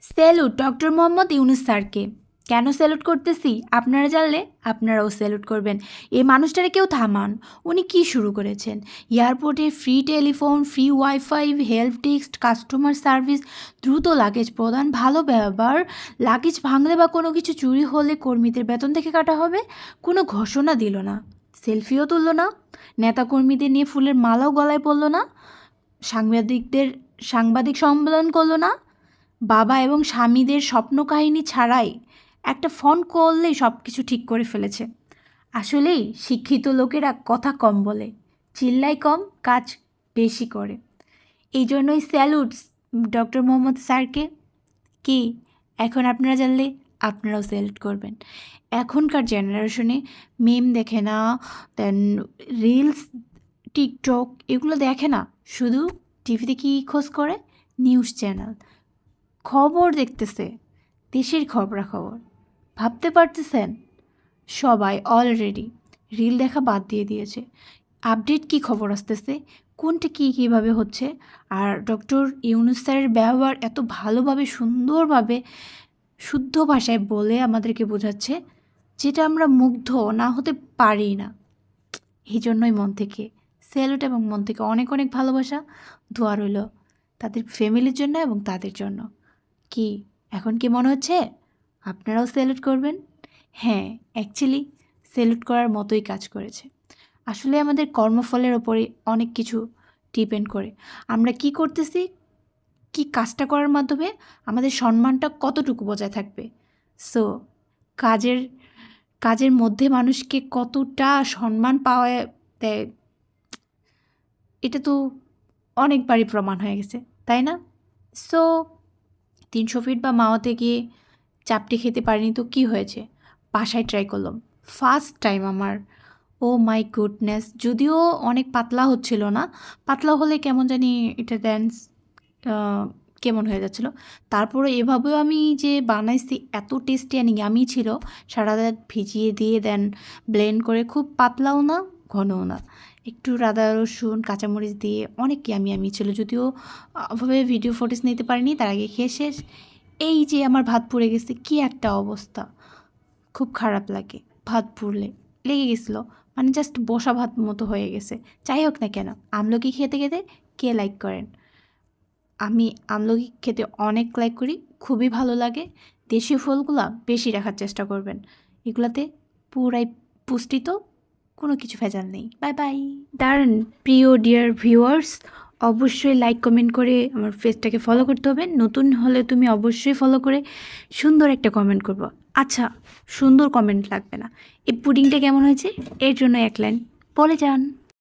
Salute doctor Mohammad Yunus স্যারকে। কেন salute করতেছি? আপনারা জানলে আপনারাও স্যালুট করবেন। এই মানুষটারে কেউ থামান। উনি কি শুরু করেছেন? এয়ারপোর্টে free telephone, free wifi, help desk, customer service, দ্রুত লাগেজ প্রদান, ভালো ব্যবহার, লাগেজ ভাঙলে বা কোনো কিছু চুরি হলে কর্মীদের বেতন থেকে কাটা হবে? কোনো ঘোষণা দিল না। সেলফিও তুললো না। নেতাকর্মীদের নিয়ে ফুলের মালাও গলায় পড়ল না। সাংবাদিকদের সাংবাদিক সম্মেলন করল না। বাবা এবং স্বামীদের স্বপ্ন কাহিনী ছাড়াই একটা ফোন করলেই সব কিছু ঠিক করে ফেলেছে। আসলেই শিক্ষিত লোকেরা কথা কম বলে চিল্লাই কম, কাজ বেশি করে। এই জন্যই স্যালুট ডক্টর মোহাম্মদ স্যারকে। কি, এখন আপনারা জানলে আপনারাও স্যালুট করবেন। এখনকার জেনারেশনে মেম দেখে না দেন রিলস টিকটক এগুলো দেখে না। শুধু টিভিতে কী খোঁজ করে? News channel. খবর দেখতেছে, দেশের খবরাখবর। ভাবতে পারতেছেন? সবাই অলরেডি রিল দেখা বাদ দিয়ে দিয়েছে। আপডেট কি খবর আসতেছে? কোনটা কী, কীভাবে হচ্ছে? আর ডক্টর ইউনুস স্যারের ব্যবহার এত ভালোভাবে, সুন্দরভাবে, শুদ্ধ ভাষায় বলে আমাদেরকে বোঝাচ্ছে, যেটা আমরা মুগ্ধ না হতে পারি না। এই জন্যই মন থেকে স্যালুট এবং মন থেকে অনেক অনেক ভালোবাসা। দোয়া রইল তাদের ফ্যামিলির জন্য এবং তাদের জন্য। কি? এখন কি মনে হচ্ছে? আপনারাও স্যালুট করবেন? হ্যাঁ অ্যাকচুয়ালি স্যালুট করার মতোই কাজ করেছে। আসলে আমাদের কর্মফলের ওপরে অনেক কিছু ডিপেন্ড করে। আমরা কি করতেছি? কি কাজটা করার মাধ্যমে আমাদের সম্মানটা কতটুকু বজায় থাকবে? সো কাজের কাজের মধ্যে মানুষকে কতটা সম্মান পাওয়া দেয়, এটা তো অনেকবারই প্রমাণ হয়ে গেছে, তাই না? সো তিনশো ফিট বা মাওয়াতে গিয়ে চাপটি খেতে পারিনি তো কি হয়েছে? বাসায় ট্রাই করলাম। ফার্স্ট টাইম আমার। ও মাই গুডনেস যদিও অনেক পাতলা হচ্ছিল না, পাতলা হলে কেমন জানি এটা ড্যান্স কেমন হয়ে যাচ্ছিল। তারপরে এভাবেও আমি যে বানাইছি, এত টেস্টি অ্যান্ড ইয়ামি ছিল, সারা রাত ভিজিয়ে দিয়ে দেন ব্লেন্ড করে খুব পাতলাও না, ঘনও না। একটু রাদা রসুন, কাঁচামরিচ দিয়ে অনেক ইয়ামি ইয়ামি ছিল, যদিও ওভাবে ভিডিও ফুটেজ নিতে পারিনি, তার আগে খেয়ে শেষ। এই যে আমার ভাত পুড়ে গেছে, কি একটা অবস্থা। খুব খারাপ লাগে, ভাত পুড়লে। লেগে গেছিল মানে জাস্ট বসা ভাত মতো হয়ে গেছে। যাই হোক না কেন, আমলকি খেতে খেতে কে লাইক করেন? আমি আমলকি খেতে অনেক লাইক করি, খুবই ভালো লাগে। দেশি ফলগুলো বেশি রাখার চেষ্টা করবেন। এগুলাতে পুরাই পুষ্টি তো কোনো কিছু ভেজাল নেই। বাই বাই দাঁড়ান প্রিয় ডিয়ার ভিউয়ার্স অবশ্যই লাইক কমেন্ট করে আমার ফেসটাকে ফলো করতে হবে। নতুন হলে তুমি অবশ্যই ফলো করে সুন্দর একটা কমেন্ট করব। আচ্ছা সুন্দর কমেন্ট লাগবে না। এই পুডিংটা কেমন হয়েছে? এর জন্য এক লাইন বলে যান।